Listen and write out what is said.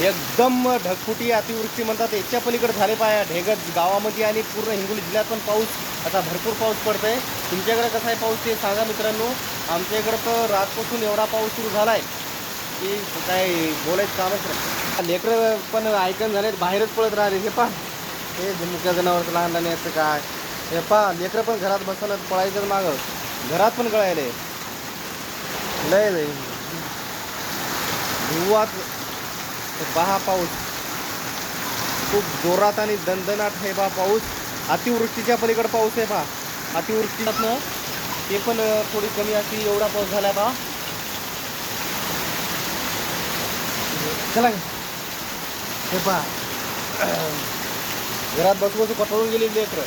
एकदम ढगफुटी अतिवृष्टी म्हणतात. याच्या पलीकडे झाले पाया ढेगत गावामध्ये आणि पूर्ण हिंगोली जिल्ह्यात पण पाऊस आता भरपूर पाऊस पडतोय. तुमच्याकडे कसा आहे पाऊस ते सांगा मित्रांनो. आमच्या इकडं तर रातपासून एवढा पाऊस सुरू झाला आहे की काय बोलायचं कामच नाही. लेकरं पण ऐकण झाले बाहेरच पळत राहिले. हे पा हे मुख्या जनावरचं लहान लहान याचं काय. हे पा लेकरं पण घरात बसलं पळायचं मागं. घरात पण कळायले लय लय. हिवात पहा पाऊस. खूप जोरात आणि दणदणाट आहे बा पाऊस. अतिवृष्टीच्या पलीकडे पाऊस आहे बा. अतिवृष्टीतनं ते पण थोडी कमी अशी एवढा पाऊस झाला बा. चला. हे पहा. घरात बसू बसू कटाळून गेली लेकरं.